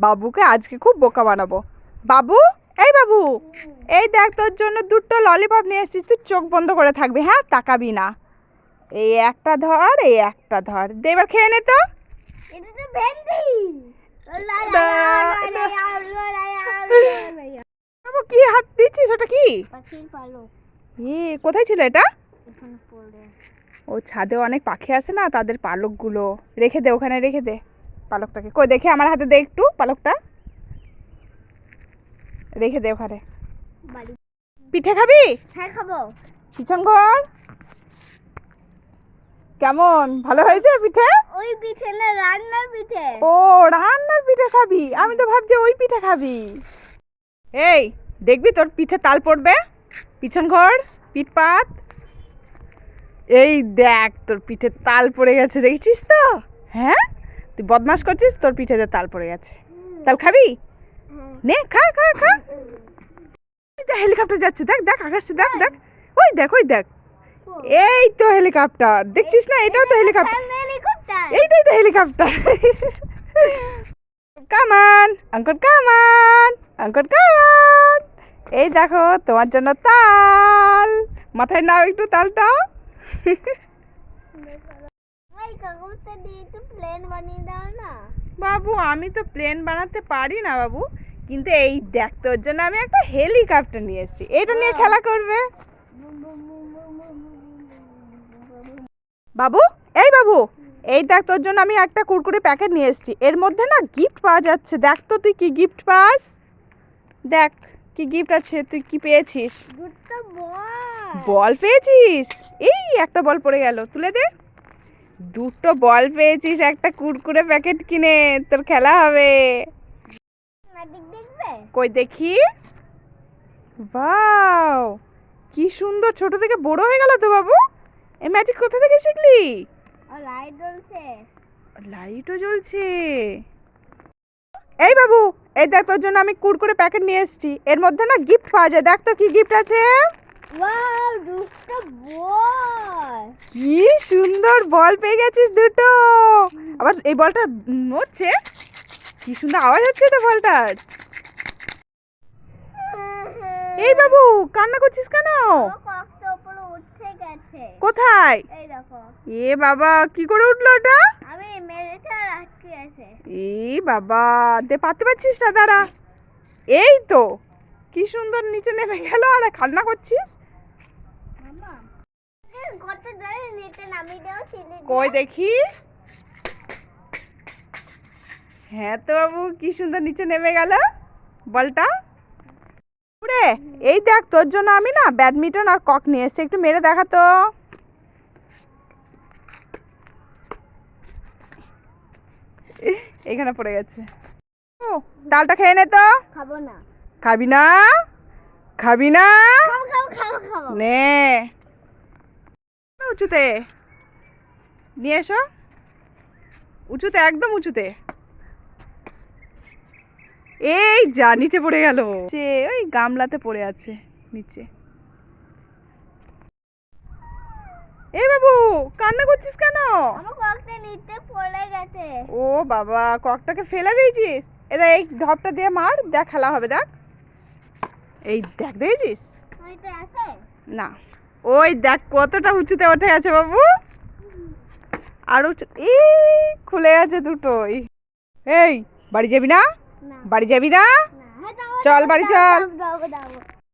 বাবুকে আজকে খুব বোকা বানাবো বাবু এই বাবু এই দেখ তোর জন্য দুটো ললিপপ নিয়ে এসেছিস তুই চোখ বন্ধ করে থাকবি হ্যাঁ তাকাবি না এই একটা ধর এই একটা ধর দে এবার খেয়ে নে তো কি হাত দিচ্ছিস ওটা কি এ কোথায় ছিল এটা ও ছাদে অনেক পাখি আছে না তাদের পালকগুলো রেখে দে ওখানে রেখে দে পালকটাকে। কই দেখে আমার হাতে দে একটু পালকটা। রেখে দে ওখানে। পিঠে খাবি? হ্যাঁ খাব। পিছন ঘর? কেমন? ভালো হয়েছে পিঠে? ওই পিঠে না রান্নার পিঠে। ও রান্নার পিঠে খাবি? আমি তো ভাবছি ওই পিঠে খাবি। এই দেখবি তোর পিঠে তাল পড়বে? পিছন ঘর পিঠপাত। এই দেখ তোর পিঠে তাল পড়ে গেছে দেখছিস তো? হ্যাঁ? তুই বদমাস করছিস, তোর পিঠে পিঠেতে তাল পড়ে গেছে। তাল খাবি। নে, খা খা খা। হেলিকপ্টার যাচ্ছে, দেখ দেখ, আকাশে, দেখ দেখ। ওই দেখ ওই দেখ। এই তো হেলিকপ্টার, দেখছিস না? এটাও তো হেলিকপ্টার। এইটাই তো হেলিকপ্টার। কামান অঙ্কন কামান অঙ্কন কামান এই দেখো, তোমার জন্য তাল। মাথায় নাও একটু তালটা। কাগজটা দিয়ে একটু প্লেন বানিয়ে দাও না। বাবু আমি তো প্লেন বানাতে পারি না বাবু। কিন্তু এই দেখ তোর জন্য আমি একটা হেলিকপ্টার নিয়ে এসেছি এটা নিয়ে খেলা করবে? বাবু এই বাবু এই দেখ তোর জন্য আমি একটা কুরকুরে প্যাকেট নিয়ে এসেছি। এর মধ্যে না গিফট পাওয়া যাচ্ছে। দেখ তো তুই কি গিফট পাস। দেখ কি গিফট আছে তুই কি পেয়েছিস? বল পেয়েছিস? এই একটা বল পড়ে গেল। তুলে দে। দুটো বল পেয়েছিস একটা কুরকুরে প্যাকেট কিনে তোর খেলা হবে। কই দেখি? বাও কি সুন্দর ছোট থেকে বড় হয়ে গেল তো বাবু। এই ম্যাজিক কোথা থেকে শিখলি? লাইট জ্বলছে। লাইটও জ্বলছে। এই বাবু এই দেখ তোর জন্য আমি কুরকুরে প্যাকেট নিয়ে এসেছি। এর মধ্যে না গিফট পাওয়া যায়। দেখ তো কি গিফট আছে। ওয়াও দুটো বল কি সুন্দর বল পেয়ে গেছিস দুটো। আবার এই বলটা নড়ছে? কি সুন্দর আওয়াজ হচ্ছে তো বলটার। এই বাবু কান্না করছিস কেন? কোথায়? এ বাবা কি করে উঠল ওটা? আমি মেরেছে আর আটকে আছে এই বাবা দে পাতে পারছিস না দাঁড়া। এই তো কি সুন্দর নিচে নেমে গেল আর কান্না করছিস মামা কত ধরে নিচে নামিয়ে দাও ছিলে কই দেখি? হ্যাঁ তো বাবু কি সুন্দর নিচে নেমে গেল। বলটা? রে এই দেখ তোর জন্য আমি না ব্যাডমিন্টন আর কক নিয়ে এসেছি। একটু মেরে দেখা তো। এখানে পড়ে গেছে। ও ডালটা খেয়ে নে তো। খাব না। খাবি না? খাবি না? নে। উঁচুতে। নিয়ে এসো। উঁচুতে একদম উঁচুতে। এই যা নিচে পড়ে গেল। সে ওই গামলাতে পড়ে আছে নিচে। এই বাবু কান্না করছিস কেন? আমার কক্তে নিচে পড়ে গেছে। ও বাবা ককটাকে ফেলে দিয়েছিস? এটা এই ঢপটা দিয়ে মার দেখ খেলা হবে দেখ। এই দেখ আছে? না। ওই দেখ কতটা উঁচুতে উঠে গেছে বাবু। আর উঁচু এই খুলে গেছে দুটোই এই বাড়ি যাবি না? বাড়ি যাবি না? হ্যাঁ, চল বাড়ি চল।